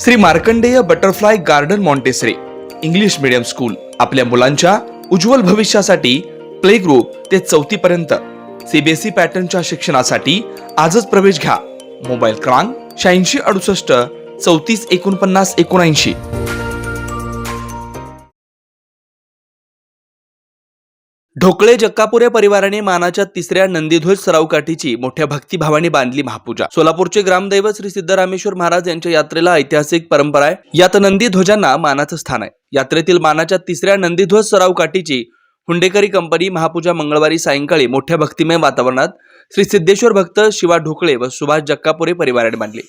Shri Markandeya butterfly garden Montessori English medium school आपल्या मुलांच्या उज्ज्वल भविष्यासाठी प्ले ग्रुप ते चौथी पर्यंत सीबीएसई पॅटर्नच्या शिक्षणासाठी आजच प्रवेश घ्या. मोबाईल क्रमांक शहाऐंशी अडुसष्ट चौतीस एकोणपन्नास एकोणऐंशी. ढोकळे जक्कापुरे परिवाराने मानाच्या तिसऱ्या नंदीध्वज सरावकाठीची मोठ्या भक्तिभावाने बांधली महापूजा. सोलापूरचे ग्रामदैवत श्री सिद्धरामेश्वर महाराज यांच्या यात्रेला ऐतिहासिक परंपरा आहे. यात नंदीध्वजांना मानाचं स्थान आहे. यात्रेतील मानाच्या तिसऱ्या नंदीध्वज सरावकाठीची हुंडेकरी कंपनी महापूजा मंगळवारी सायंकाळी मोठ्या भक्तिमय वातावरणात श्री सिद्धेश्वर भक्त शिवा ढोकळे व सुभाष जक्कापुरे परिवाराने बांधली.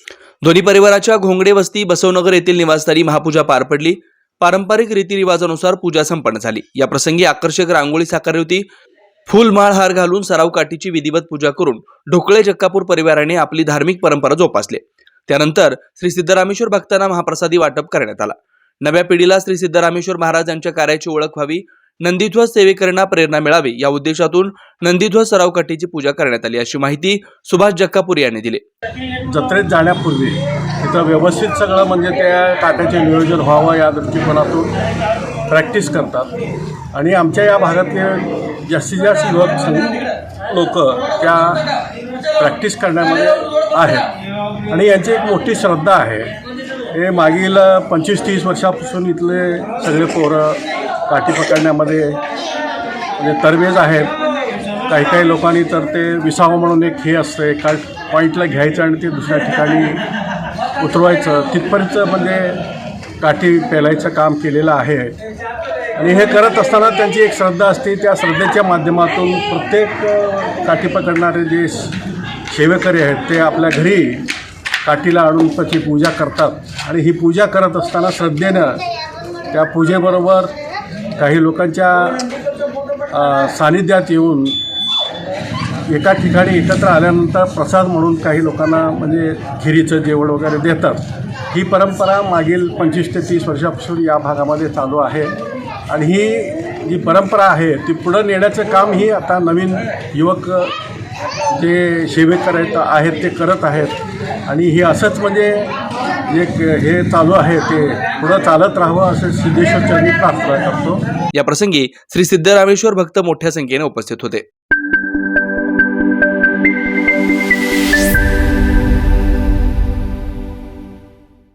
दोन्ही परिवाराच्या घोंगडे वस्ती बसवनगर येथील निवासस्थानी महापूजा पार पडली. पारंपरिक रीतिरिवाजानुसार पूजा संपन्न झाली. या प्रसंगी आकर्षक रांगोळी साकारली होती. फुलमाळ हार घालून सराव काठीची विधिवत पूजा करून ढोकळे जक्कापूर परिवाराने आपली धार्मिक परंपरा जोपासली. त्यानंतर श्री सिद्धरामेश्वर भक्तांना महाप्रसादी वाटप करण्यात आला. नव्या पिढीला श्री सिद्धरामेश्वर महाराज यांच्या कार्याची ओळख व्हावी नंदीध्वज सेवेकरांना प्रेरणा मिळावी या उद्देशातून नंदीध्वज सराव काठीची पूजा करण्यात आली. अशी माहिती सुभाष जक्कापूर यांनी दिली. जत्रेत जाण्यापूर्वी तिथं व्यवस्थित सगळं म्हणजे त्या काट्याचे नियोजन व्हावं या दृष्टिकोनातून प्रॅक्टिस करतात. आणि आमच्या या भागातले जास्तीत जास्त युवक लोक त्या प्रॅक्टिस करण्यामध्ये आहेत. आणि यांची एक मोठी श्रद्धा आहे. हे मागील पंचवीस तीस वर्षापासून इथले सगळे पोरं काठी पकडण्यामध्ये म्हणजे तरवेज आहेत काही काही लोकांनी तर ते विसावं म्हणून एक हे असतं एका पॉईंटला घ्यायचं आणि ते दुसऱ्या ठिकाणी उतरवायचं. तिथपर्यंत म्हणजे काठी पेलायचं काम केलेलं आहे. आणि हे करत असताना त्यांची एक श्रद्धा असते त्या श्रद्धेच्या माध्यमातून प्रत्येक काठी पकडणारे जे सेवेकरी आहेत ते आपल्या घरी काठीला आणून त्याची पूजा करतात. आणि ही पूजा करत असताना श्रद्धेनं त्या पूजेबरोबर काही लोकांच्या सानिध्यात येऊन एका ठिकाणी एकत्र आल्यानंतर प्रसाद म्हणून काही लोकांना म्हणजे खिरीचं जेवण वगैरे देतात. ही परंपरा मागील पंचवीस ते तीस वर्षापासून या भागामध्ये चालू आहे. आणि ही जी परंपरा आहे ती पुढं नेण्याचं काम ही आता नवीन युवक जे सेवेकर आहेत आहेत ते करत आहेत. आणि हे असंच म्हणजे जे हे चालू आहे ते पुढं चालत राहावं असं सिद्धेश्वरच्या मी प्रार्थना करतो. या प्रसंगी श्री सिद्धरामेश्वर भक्त मोठ्या संख्येने उपस्थित होते.